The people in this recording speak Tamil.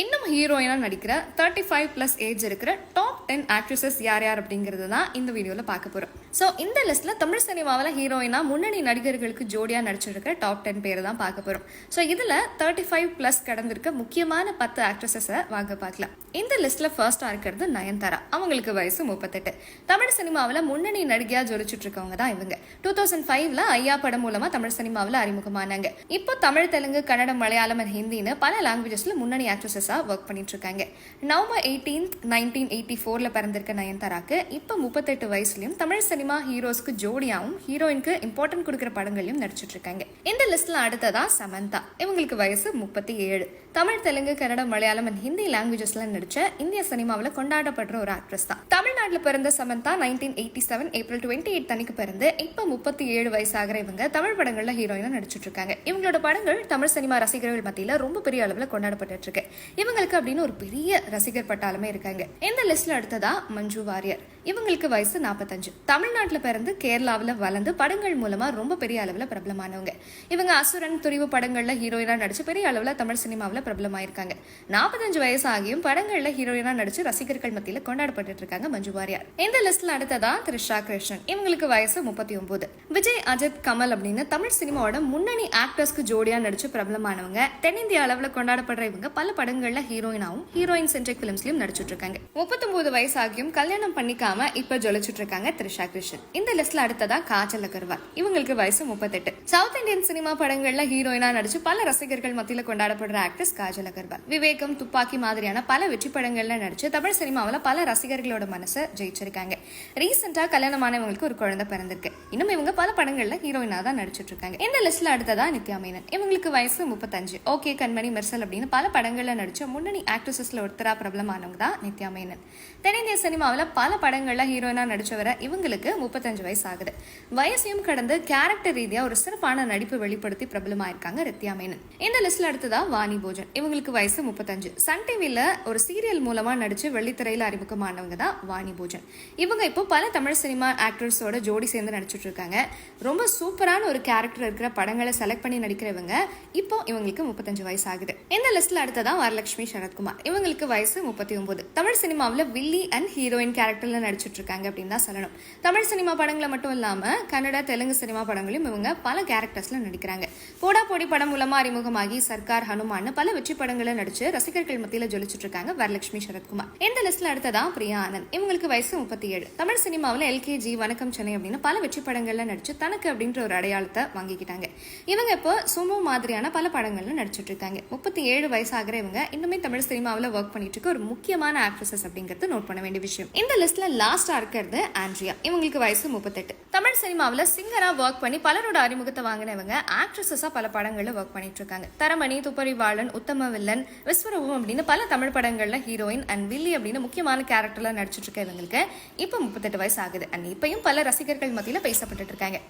இன்னும் ஹீரோயினா நடிக்கிற தேர்ட்டி ஃபைவ் பிளஸ் ஏஜ் இருக்கிற டாப் டென் ஆக்ட்ரஸஸ் யார் யார் அப்படிங்கிறது தான் இந்த வீடியோவில் பார்க்க போகிறோம் ஸோ இந்த லிஸ்ட்டில் தமிழ் சினிமாவில் ஹீரோயினா முன்னணி நடிகர்களுக்கு ஜோடியாக நடிச்சிருக்கிற டாப் டென் பேர் தான் பார்க்க போகிறோம் ஸோ இதில் தேர்ட்டி ஃபைவ் ப்ளஸ் கடந்திருக்க முக்கியமான பத்து ஆக்ட்ரஸஸை வாங்க பார்க்கலாம். இந்த லிஸ்ட்டில் ஃபர்ஸ்டாக இருக்கிறது நயன்தாரா. அவங்களுக்கு வயசு முப்பத்தெட்டு. தமிழ் சினிமாவில் முன்னணி நடிகையாக ஜொலிச்சுட்டு இருக்கவங்க தான் இவங்க. டூ தௌசண்ட் ஃபைவ்ல ஐயா படம் மூலமாக தமிழ் சினிமாவில் அறிமுகமானாங்க. இப்போ தமிழ் தெலுங்கு கன்னடம் மலையாளம் ஹிந்தின்னு பல லாங்குவேஜஸில் முன்னணி ஆக்ட்ரஸாக ஒர்க் பண்ணிட்டு இருக்காங்க நவம்பர் எயிட்டீன்த் நைன்டீன் எயிட்டி ஃபோரில் பிறந்திருக்க நயன்தாராக்கு இப்போ முப்பத்தெட்டு வயசுலையும் தமிழ் சினிமா ஹீரோஸ்க்கு ஜோடியாகவும் ஹீரோயினுக்கு இம்பார்ட்டன்ட் கொடுக்குற படங்களையும் நடிச்சிட்டு இருக்காங்க இந்த லிஸ்ட்ல அடுத்ததா சமந்தா. இவங்களுக்கு வயசு முப்பத்தி ஏழு. தமிழ் தெலுங்கு கன்னடம் மலையாளம் அண்ட் ஹிந்தி லாங்குவேஜஸ்ல நடிச்ச இந்திய சினிமாவில் கொண்டாடப்படுற ஒரு ஆக்ட்ரஸ் தான். தமிழ்நாட்டில் பிறந்த Samantha nineteen eighty seven April twenty eight அன்னைக்கு பிறந்து இப்போ முப்பத்தி ஏழு வயசாகிற இவங்க தமிழ் படங்களில் ஹீரோயினாக நடிச்சிட்டு இருக்காங்க இவங்களோட படங்கள் தமிழ் சினிமா ரசிகர்கள் மத்தியில ரொம்ப பெரிய அளவில் கொண்டாடப்பட்டு இருக்கு இவங்களுக்கு அப்படின்னு ஒரு பெரிய ரசிகர் பட்டாலுமே இருக்காங்க. இந்த லிஸ்ட்ல அடுத்ததா மஞ்சு வாரியர். இவங்களுக்கு வயசு நாற்பத்தஞ்சு தமிழ்நாட்டில் பிறந்து கேரளாவில் வளர்ந்து படங்கள் மூலமா ரொம்ப பெரிய அளவில் பிரபலமானவங்க. இவங்க அசுரன் துரிவு படங்களில் ஹீரோயினா நடிச்சு பெரிய அளவில் தமிழ் சினிமாவில் பிரபலமாயிருக்காங்க. நாற்பத்தஞ்சு வயசு ஆகியும் படங்களில் ஹீரோயினா நடிச்சு ரசிகர்கள் மத்தியில் கொண்டாடப்பட்டு இருக்காங்க மஞ்சு வாரியார். இந்த லிஸ்ட்ல அடுத்ததா த்ரிஷா கிருஷ்ணன். இவங்களுக்கு வயசு முப்பத்தி ஒன்பது விஜய் அஜித் கமல் அப்படின்னு தமிழ் சினிமாவோட முன்னணி ஆக்டர்ஸ்க்கு ஜோடியா நடிச்சு பிரபலமானவங்க. தென்னிந்திய அளவில் கொண்டாடப்படுற இவங்க பல படங்கள் படங்கள்ல ஹீரோயினாவும் ஹீரோயின் சென்ட்ரிக் பிலிம்ஸ்லயும் நடிச்சிட்டு இருக்காங்க முப்பத்தொன்பது வயசு ஆகியும் கல்யாணம் பண்ணிக்காம இப்ப ஜொலிச்சிட்டு இருக்காங்க த்ரிஷா கிருஷ்ணன். இந்த லிஸ்ட்ல அடுத்ததா காஜல் அகர்வால். இவங்களுக்கு வயசு முப்பத்தெட்டு. சவுத் இந்தியன் சினிமா படங்கள்ல ஹீரோயினா நடிச்சு பல ரசிகர்கள் மத்தியில கொண்டாடப்படுற ஆக்ட்ரஸ் காஜல் அகர்வால். விவேகம் துப்பாக்கி மாதிரியான பல வெற்றி படங்கள்ல நடிச்சு தமிழ் சினிமாவில் பல ரசிகர்களோட மனசை ஜெயிச்சிருக்காங்க. ரீசெண்டா கல்யாணமானவங்களுக்கு ஒரு குழந்தை பிறந்திருக்கு. இன்னும் இவங்க பல படங்கள்ல ஹீரோயினா தான் நடிச்சிட்டு இருக்காங்க இந்த லிஸ்ட்ல அடுத்ததா நித்யா மேனன். இவங்களுக்கு வயசு முப்பத்தஞ்சு. ஓகே கண்மணி மெர்சல் அப்படின்னு பல படங்கள்ல நடிச்சு முன்னணி ஆக்ட்ரஸஸில் ஒருத்தரா பிரபலமானவங்க தான் நித்யா மேனன். தென்னிந்திய சினிமாவில் பல படங்கள்ல ஹீரோயினா நடிச்சவர இவங்களுக்கு முப்பத்தஞ்சு வயசு ஆகுது வயசையும் கடந்து கேரக்டர் ரீதியாக ஒரு சிறப்பான நடிப்பு வெளிப்படுத்தி பிரபலமாயிருக்காங்க நித்யா மேனன். இந்த லிஸ்ட்டில் அடுத்ததான் வாணி போஜன். இவங்களுக்கு வயசு முப்பத்தஞ்சு. சன் டிவியில் ஒரு சீரியல் மூலமா நடிச்சு வெள்ளித்திரையில் அறிமுகமானவங்க தான் வாணி போஜன். இவங்க இப்போ பல தமிழ் சினிமா ஆக்டர்ஸோட ஜோடி சேர்ந்து நடிச்சிட்டு இருக்காங்க ரொம்ப சூப்பரான ஒரு கேரக்டர் இருக்கிற படங்களை செலக்ட் பண்ணி நடிக்கிறவங்க இப்போ இவங்களுக்கு முப்பத்தஞ்சு வயசு ஆகுது இந்த லிஸ்ட்ல அடுத்ததான் வரலட்சுமி சரத்குமார். இவங்களுக்கு வயசு முப்பத்தி ஒன்பது. தமிழ் சினிமாவில் வில்லி அண்ட் ஹீரோயின் கேரக்டரில் நடிச்சிட்டு இருக்காங்க அப்படின்னு தான் சொல்லணும். தமிழ் சினிமா படங்களை மட்டும் இல்லாமல் கன்னட தெலுங்கு சினிமா படங்களையும் இவங்க பல கேரக்டர்ஸில் நடிக்கிறாங்க. போடா போடி படம் மூலமாக அறிமுகமாகி சர்க்கார் ஹனுமான் பல வெற்றி படங்களை நடிச்சு ரசிகர்கள் மத்தியில் ஜொலிச்சிட்டு இருக்காங்க வரலட்சுமி சரத்குமார். இந்த லிஸ்ட்ல அடுத்ததா பிரியா ஆனந்த். இவங்களுக்கு வயசு முப்பத்தி ஏழு. தமிழ் சினிமாவில் எல்கேஜி வணக்கம் சென்னை அப்படின்னு பல வெற்றி படங்களில் நடிச்சு தனக்கு அப்படின்ற ஒரு அடையாளத்தை வாங்கிக்கிட்டாங்க. இவங்க இப்போ சுமோ மாதிரியான பல படங்கள்ல நடிச்சிட்டு இருக்காங்க முப்பத்தி ஏழு வயசாகிற இவங்க இன்னுமே தமிழ் சினிமாவில் ஒர்க் பண்ணிட்டு இருக்க ஒரு முக்கியமான ஆக்ட்ரஸஸ் அப்படிங்கிறது நோட் பண்ண வேண்டிய விஷயம். இந்த லிஸ்ட்ல லாஸ்டா இருக்கிறது ஆண்ட்ரியா. இவங்களுக்கு வயசு முப்பத்தெட்டு. தமிழ் சினிமாவில் சிங்கரா ஒர்க் பண்ணி பலரோட அறிமுகத்தை வாங்கினவங்க ஆக்ட்ரஸஸா பல படங்கள்ல ஒர்க் பண்ணிட்டு இருக்காங்க தரமணி துப்பறிவாளன் உத்தம வில்லன் விஸ்வரூபம் அப்படின்னு பல தமிழ் படங்கள்ல ஹீரோயின் அண்ட் வில்லி அப்படின்னு முக்கியமான கேரக்டர்ல நடிச்சிட்டு இருக்க இவங்களுக்கு இப்போ முப்பத்தெட்டு வயசு ஆகுது. அண்ட் இப்பயும் பல ரசிகர்கள் மத்தியில் பேசப்பட்டு இருக்காங்க